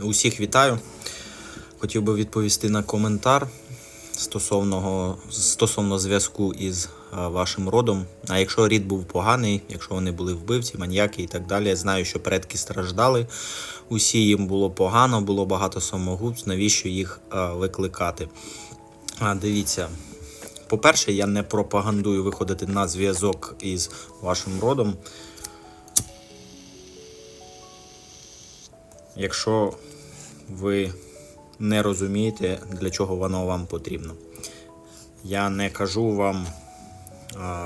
Усіх вітаю. Хотів би відповісти на коментар стосовно, стосовно зв'язку із е, вашим родом. А якщо рід був поганий, якщо вони були вбивці, маньяки і так далі, я знаю, що предки страждали, усі їм було погано, було багато самогубств, навіщо їх е, викликати? А, дивіться. По-перше, я не пропагандую виходити на зв'язок із вашим родом. Якщо ви не розумієте, для чого воно вам потрібно. Я не кажу вам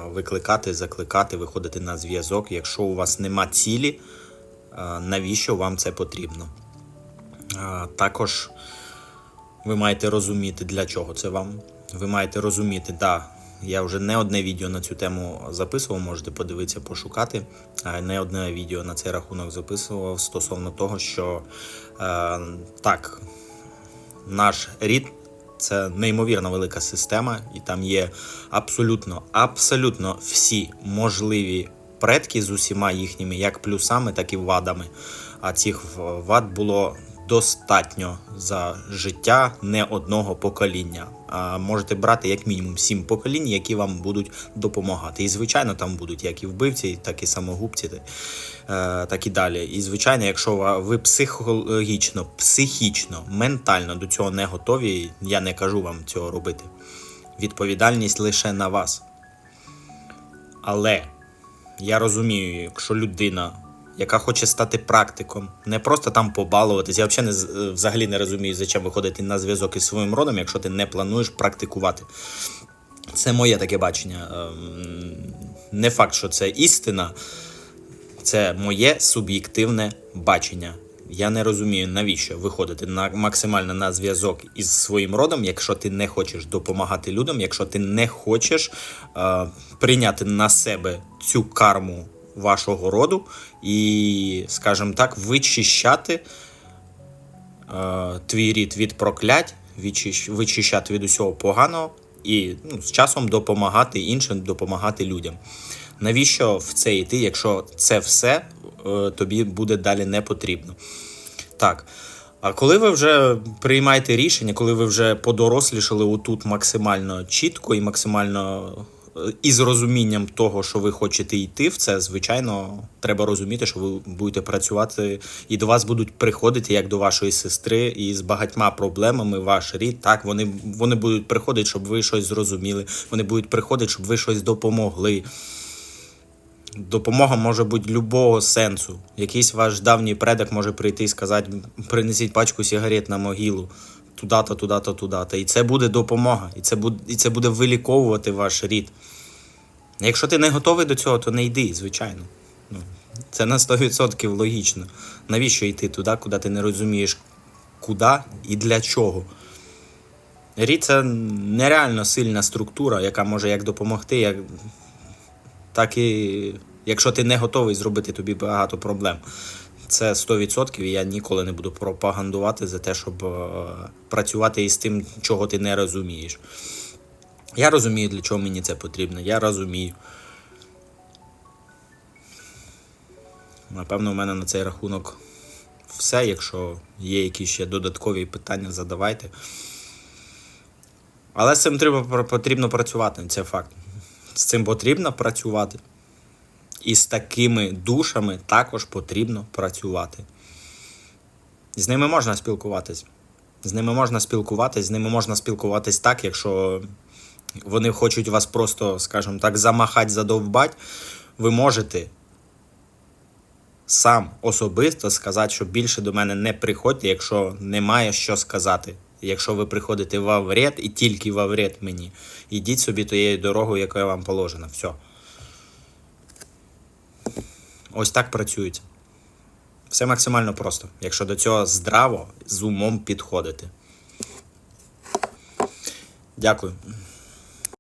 викликати, закликати, виходити на зв'язок. Якщо у вас нема цілі, навіщо вам це потрібно? Також ви маєте розуміти, для чого це вам. Ви маєте розуміти, да, я вже не одне відео на цю тему записував, можете подивитися, пошукати. Не одне відео на цей рахунок записував стосовно того, що е, так, наш рід це неймовірно велика система, і там є абсолютно, абсолютно всі можливі предки з усіма їхніми, як плюсами, так і вадами. А цих вад було достатньо за життя не одного покоління. А можете брати як мінімум сім поколінь, які вам будуть допомагати. І звичайно, там будуть як і вбивці, так і самогубці, е, так і далі. І звичайно, якщо ви психологічно, психічно, ментально до цього не готові, я не кажу вам цього робити. Відповідальність лише на вас. Але я розумію, якщо людина, яка хоче стати практиком, не просто там побалуватись. Я взагалі не, е, взагалі не розумію, зачем виходити на зв'язок із своїм родом, якщо ти не плануєш практикувати. Це моє таке бачення. Ем, Не факт, що це істина, це моє суб'єктивне бачення. Я не розумію, навіщо виходити на максимально на зв'язок із своїм родом, якщо ти не хочеш допомагати людям, якщо ти не хочеш е, прийняти на себе цю карму вашого роду і, скажімо так, вичищати е, твій рід від проклять, вичищати від усього поганого і ну, з часом допомагати іншим, допомагати людям. Навіщо в це йти, якщо це все е, тобі буде далі не потрібно? Так. А коли ви вже приймаєте рішення, коли ви вже подорослішали отут максимально чітко і максимально із розумінням того, що ви хочете йти в це, звичайно, треба розуміти, що ви будете працювати, і до вас будуть приходити, як до вашої сестри, і з багатьма проблемами ваш рід. Так, вони, вони будуть приходити, щоб ви щось зрозуміли. Вони будуть приходити, щоб ви щось допомогли. Допомога може бути любого сенсу. Якийсь ваш давній предок може прийти і сказати: принесіть пачку сигарет на могилу. Туди-то, туди-то, туди-то. І це буде допомога. І це буде, і це буде виліковувати ваш рід. Якщо ти не готовий до цього, то не йди, звичайно. Ну, це на 100% логічно. Навіщо йти туди, куди ти не розумієш, куди і для чого? Рід це нереально сильна структура, яка може як допомогти, як так і якщо ти не готовий зробити тобі багато проблем. Це 100% і я ніколи не буду пропагандувати за те, щоб е, працювати із тим, чого ти не розумієш. Я розумію, для чого мені це потрібно. Я розумію. Напевно, у мене на цей рахунок все. Якщо є якісь ще додаткові питання, задавайте. Але з цим потрібно працювати, це факт. З цим потрібно працювати. І з такими душами також потрібно працювати. З ними можна спілкуватись. З ними можна спілкуватись, з ними можна спілкуватись так, якщо вони хочуть вас просто, скажімо так, замахати, задовбать, ви можете сам особисто сказати, що більше до мене не приходьте, якщо немає що сказати. Якщо ви приходите в авред і тільки в авред мені, ідіть собі тією дорогою, яка вам положена. Все. Ось так працюється. Все максимально просто, якщо до цього здраво з умом підходити. Дякую.